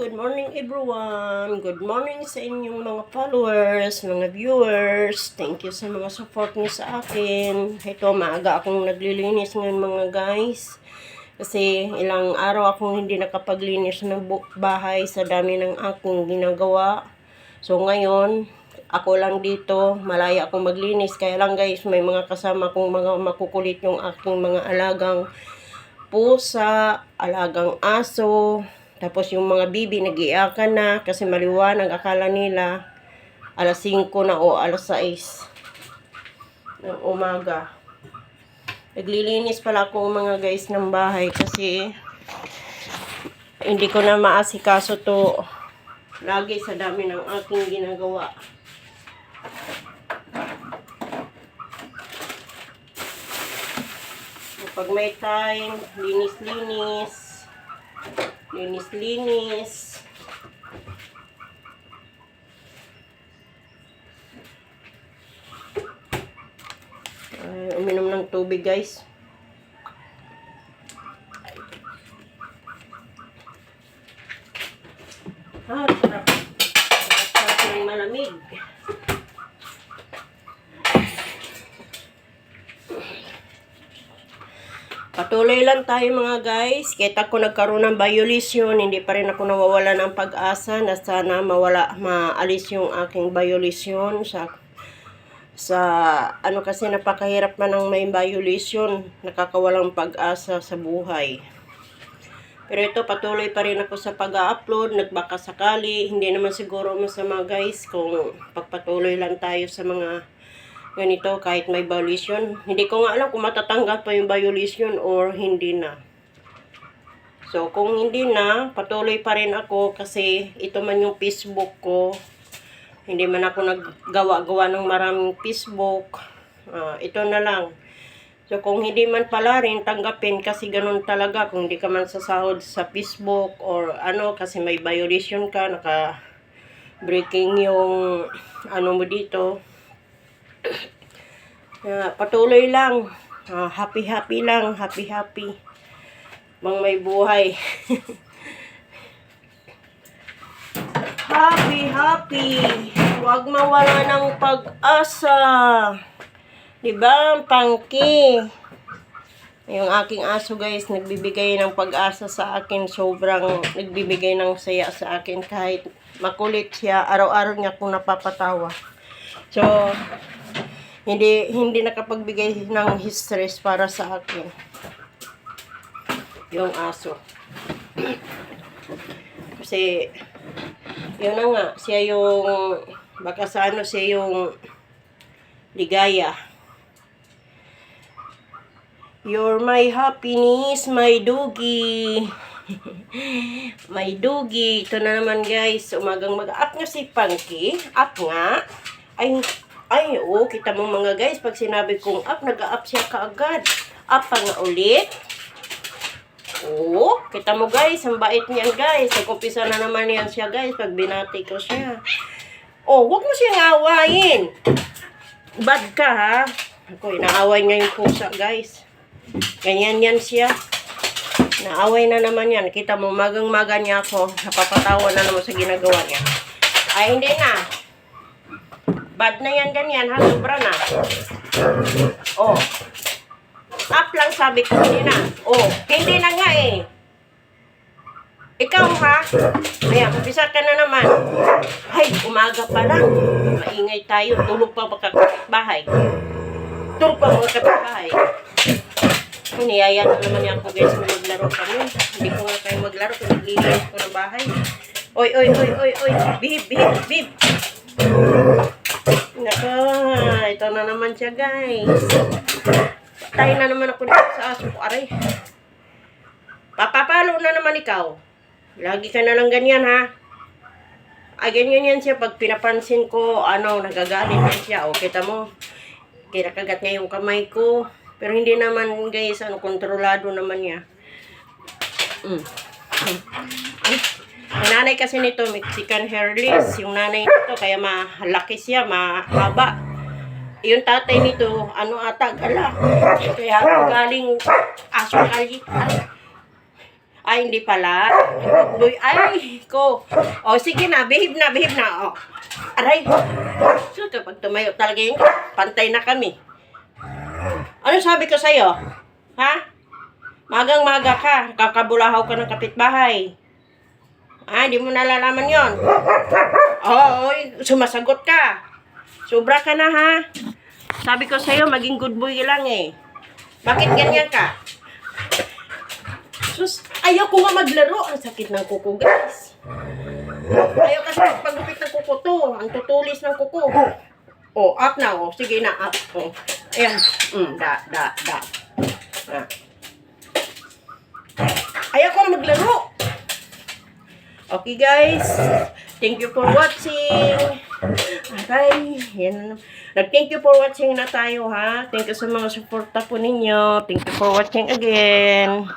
Good morning everyone. Good morning sa inyong mga followers, mga viewers. Thank you sa mga support niyo sa akin. Ito, maaga akong naglilinis ngayon mga guys. Kasi ilang araw akong hindi nakapaglinis ng bahay sa dami ng aking ginagawa. So ngayon, ako lang dito, malaya akong maglinis. Kaya lang guys, may mga kasama kong mga makukulit yung aking mga alagang pusa, alagang aso, tapos yung mga bibi nag-iakan na kasi maliwanag akala nila alas 5 na o alas 6 ng umaga. Naglilinis pala ako mga guys ng bahay kasi hindi ko na maasikaso to lagi sa dami ng aking ginagawa. Pag may time, linis-linis. Linis-linis. Ay, uminom ng tubig guys. Ah, sarap. Sarap ng malamig. Patuloy lang tayo mga guys. Kahit ako nagkaroon ng violation, hindi pa rin ako nawawala ng pag-asa na sana mawala, maalis yung aking violation sa sa ano kasi napakahirap man ng may violation, nakakawalang pag-asa sa buhay. Pero ito patuloy pa rin ako sa pag-upload, nagbaka sakali, hindi naman siguro masama guys kung pagpatuloy lang tayo sa mga ganito kahit may violation. Hindi ko nga alam kung matatanggap pa yung violation or hindi na. So, kung hindi na, patuloy pa rin ako kasi ito man yung Facebook ko. Hindi man ako naggawa-gawa ng maraming Facebook. Ah, ito na lang. So, kung hindi man pala rin, tanggapin kasi ganun talaga. Kung hindi ka man sasahod sa Facebook or ano, kasi may violation ka, naka breaking yung ano mo dito, Ah, patuloy lang. Ah, happy-happy lang. Happy-happy. Mang may buhay. happy-happy. Huwag mawala ng pag-asa. Diba, pangki? Yung aking aso guys, nagbibigay ng pag-asa sa akin. Sobrang nagbibigay ng saya sa akin kahit makulit siya. Araw-araw niya akong napapatawa. So, hindi hindi nakapagbigay ng stress para sa akin yung aso kasi yun na nga siya yung baka sa ano siya yung ligaya You're my happiness, my doggy. my doggy. Ito na naman guys. Umagang mag-up nga si Punky. Up nga. Ay, ay, oo, kita mo mga guys, pag sinabi kong up, nag-up siya kaagad. Up pa nga ulit. Oo, kita mo guys, ang bait niyan guys. Nagkumpisa na naman yan siya guys, pag binati ko siya. Oh, huwag mo siyang awayin. Bad ka ha. Ako, inaaway niya yung pusa guys. Ganyan yan siya. Naaway na naman yan. Kita mo, magang-maga niya ako. Napapatawa na naman sa ginagawa niya. Ay, hindi na. Bad na yan ganyan, ha? Sobra na. Oh. Up lang sabi ko, hindi na. Oh, hindi na nga eh. Ikaw ha? Ayan, umpisa ka na naman. Ay, umaga pa lang. Maingay tayo. Tulog pa baka bahay. Tulog pa mga kapitbahay. Na naman yan ko guys maglaro kami. Hindi ko nga kayo maglaro kung naglilinis ko ng bahay. Oy, oy, oy, oy, oy. Bib, bib, bib. Ito na naman siya guys. Tayo na naman ako dito sa aso ko, aray. Papapalo na naman ikaw. Lagi ka na lang ganyan ha. Ay, ganyan yan siya. Pag pinapansin ko, ano, nagagalit na siya. O, kita mo, kinakagat niya yung kamay ko. Pero hindi naman, guys, ano, kontrolado naman niya. Mm. Ay, ang nanay kasi nito, Mexican hairless. Yung nanay nito, kaya malaki siya, mahaba. Yung tatay nito, ano ata, gala. Kaya galing aso kali. Ay, hindi pala. Boy. Ay, ko. O, sige na. Behave na, behave na. O. Aray. So, pag tumayo talaga yun, pantay na kami. Ano sabi ko sa'yo? Ha? Magang maga ka. Kakabulahaw ka ng kapitbahay. Ah, hindi mo nalalaman yon. Oo, sumasagot ka. Sobra ka na ha. Sabi ko sa'yo, maging good boy lang eh. Bakit ganyan ka? Sus, ayaw ko nga maglaro. Ang sakit ng kuko, guys. Ayaw kasi pagupit ng kuko to. Ang tutulis ng kuko. Oh, up na. Oh, sige na, up. Oh. Ayan. Mm, da, da, da. Ah. Ayaw ko maglaro. Okay, guys. Thank you for watching. Aray, yan. Nag-thank you for watching na tayo, ha? Thank you sa mga suporta po ninyo. Thank you for watching again.